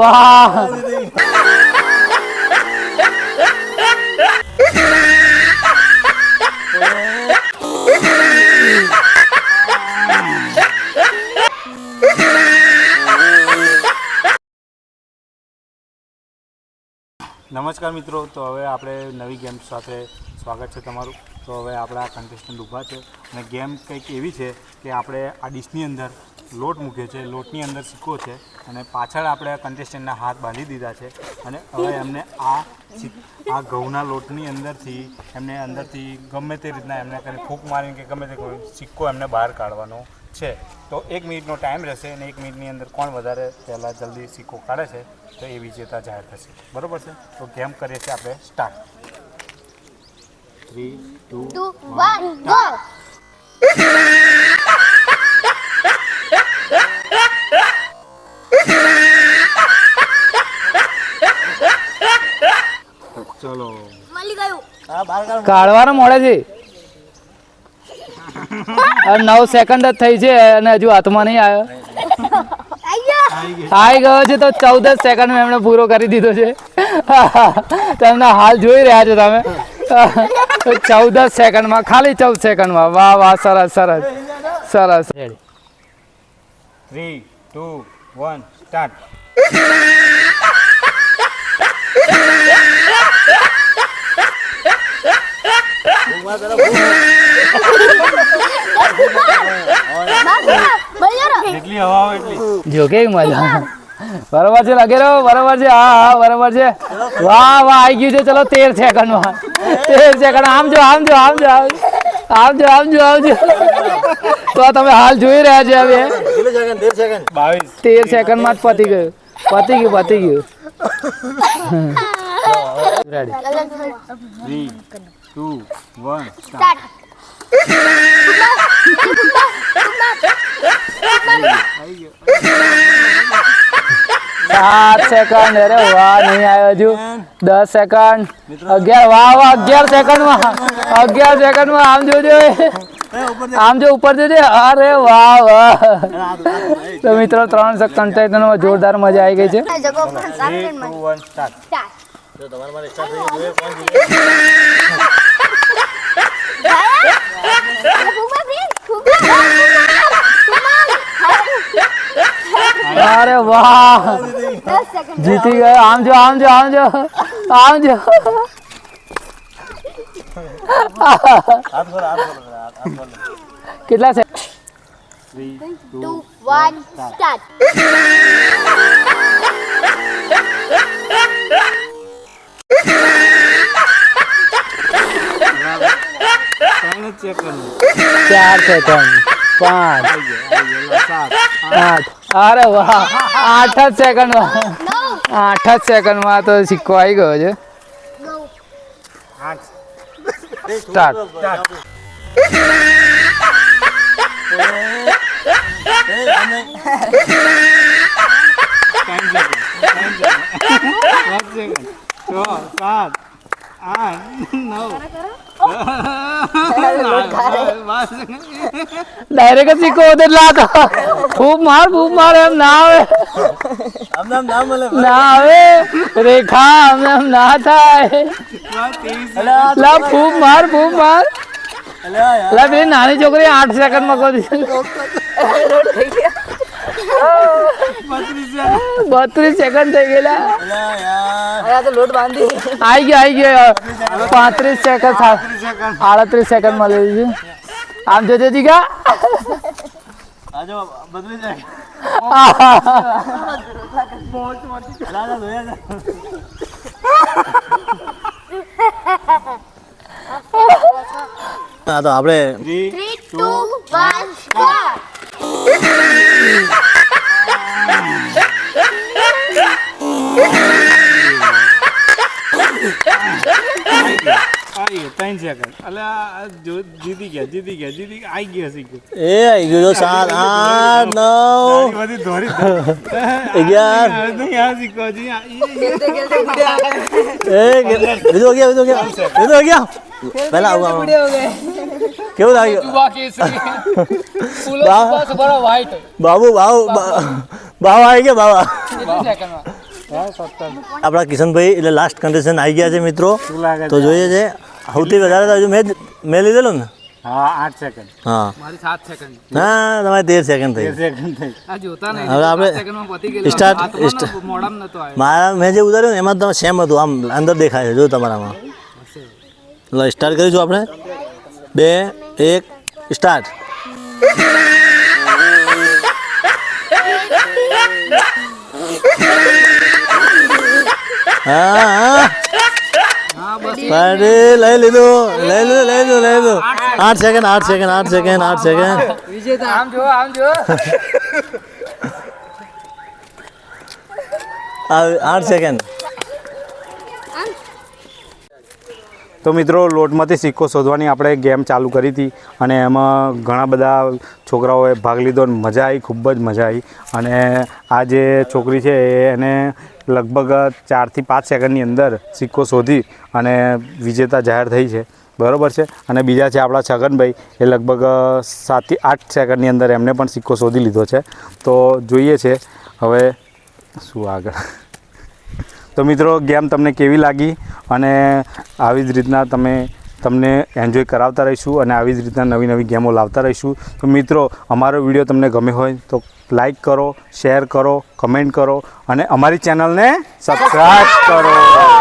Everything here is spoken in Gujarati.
વાહ. નમસ્કાર મિત્રો તો હવે આપણે નવી ગેમ સાથે સ્વાગત છે તમારું. તો હવે આપણા કન્ટેસ્ટન્ટ ઊભા છે અને ગેમ કંઈક એવી છે કે આપણે આ ડીશની અંદર લોટ મૂક્યો છે, લોટની અંદર સિક્કો છે અને પાછળ આપણે કન્ટેસ્ટન્ટના હાથ બાંધી દીધા છે અને હવે એમને આ આ ઘઉંના લોટની અંદરથી, એમને અંદરથી ગમે તે રીતના એમને કંઈ ફૂંક મારીને કે ગમે તે સિક્કો એમને બહાર કાઢવાનો છે. તો એક મિનિટનો ટાઈમ રહેશે અને એક મિનિટની અંદર કોણ વધારે પહેલાં જલ્દી સિક્કો કાઢે છે તો એ વિજેતા જાહેર થશે. બરોબર છે? તો ગેમ કરીએ છીએ આપણે start three two one, go! ચલો. મળી ગયું. કાઢવાનો મોડે છે. નવ સેકન્ડ જ થઈ છે અને હજુ હાથમાં નહીં આવ્યો. આવી ગયો. છે તો ચૌદ જ સેકન્ડ એમણે પૂરો કરી દીધો છે. તેમના હાલ જોઈ રહ્યા છો તમે. ચૌદ જ સેકન્ડમાં ખાલી ચૌદ સેકન્ડમાં. વાહ વાહ સરસ સરસ. સરસ. થ્રી ટુ વન સ્ટાર્ટ જો કેવી મજા. બરોબર છે લગેરો બરોબર છે હા હા બરોબર છે વાહ વાહ આવી ગયું છે. ચલો તેર સેકન્ડમાં. તેર સેકન્ડ આમ જો આમ જો આમ જો આમ જો. આમ જો આમ જો તો તમે હાલ જોઈ રહ્યા છે હવે. તેર તેર સેકન્ડમાં જ પતી ગયું. પતી ગયું પતી ગયું. Ready three two one start સાત સેકન્ડ અરે વાહ નહીં આવ્યો હજુ. દસ સેકન્ડ અગિયાર વાહ વાહ અગિયાર સેકન્ડમાં અગિયાર સેકન્ડમાં આમ જોજો આમ જો ઉપર જોજે અરે વાહ વાહ. તો મિત્રો ત્રણ કન્ટેન્ટમાં જોરદાર મજા આવી ગઈ છે. અરે વાહ. જીતી ગયો આમ જો આમ જો આમ જો આમ જો કેટલા છે three two two one start ત્રણ ચેક કરવું ચાર સેકન્ડ પાંચ સાત આઠ જ સેકન્ડમાં આઠ જ સેકન્ડમાં તો સિક્કો આવી ગયો છે. સ્ટાર્ટ સાત ડાયરેક્ટ સિક્કો ઓદે લાતો ખૂબ માર ખૂબ માર એમ ના આવે. ના આવે. રેખા અમને એમ ના થાય. લા ખૂબ માર ખૂબ માર. લા બે નાની છોકરી આઠ સેકન્ડમાં કરી બત્રીસ સેકન્ડ થઈ ગયેલા. આઈ ગયા આઈ ગયા. પાંત્રીસ સેકન્ડ આડત્રીસ સેકન્ડ મળી છે આમ જોજે જીગા હા તો આપણે three three two one start ત્રણ સેકન્ડ એટલે આ જીતી ગયા જીતી ગયા જીતી ગયા આવી ગયા એ આઈ ગયો સાત આઠ નવ. બધી ધોરી અગિયાર. નહીં આ શીખો જી એ બીજો ગયા બીજો ગયા. બીજો ગયા. પહેલા આવું. કેવું લાગ્યું? બાબુ બાબુ બા- બાબા આવી ગયા બાબા. આપણા કિશનભાઈ એટલે લાસ્ટ કન્ડિશન આવી ગયા છે મિત્રો. શું લાગે તો છે જોઈએ છે સૌથી વધારે તો હજુ મેં જ- મેં લીધેલું ને? હા આઠ સેકન્ડ હા. મારી સાત સેકન્ડ ના તમારે તેર સેકન્ડ થઈ તેર સેકન્ડ થઈ આ જોતા નહીં. હવે આપણે સાત સેકન્ડમાં પતી ગયેલું. start- હાથમાં start. ન- મોઢામાં નતો આવ્યો. મારા મેં જે ઉતાર્યું ને એમાં તમે સેમ હતું. આમ અંદર દેખાય છે જો તમારામાં. લો સ્ટાર્ટ કરીશું આપણે. બે એક સ્ટાર્ટ હા હા હા બસ પાડી લઈ લીધું લઈ લીધું લઈ લીધું લઈ લીધું આઠ સેકન્ડ આઠ સેકન્ડ આઠ સેકન્ડ આઠ સેકન્ડ વિજેતા આમ જો આમ જો આઠ સેકન્ડ તો મિત્રો, લોટમાંથી સિક્કો શોધવાની આપણે ગેમ ચાલુ કરી હતી અને એમાં ઘણા બધા છોકરાઓએ ભાગ લીધો અને મજા આવી, ખૂબ જ મજા આવી. અને આ જે છોકરી છે એને લગભગ ચારથી પાંચ સેકન્ડની અંદર સિક્કો શોધી અને વિજેતા જાહેર થઈ છે. બરોબર છે? અને બીજા છે આપણા છગનભાઈ, એ લગભગ સાતથી આઠ સેકન્ડની અંદર એમને પણ સિક્કો શોધી લીધો છે. તો જોઈએ છે, હવે શું આગળ. તો મિત્રો ગેમ તમને કેવી લાગી? અને આવી જ રીતના તમે તમને એન્જોય કરાવતા રહીશું અને આવી જ રીતના નવી નવી ગેમો લાવતા રહીશું. તો મિત્રો, અમારો વીડિયો તમને ગમે હોય તો લાઈક કરો શેર કરો કમેન્ટ કરો અને અમારી ચેનલને સબસ્ક્રાઈબ કરો.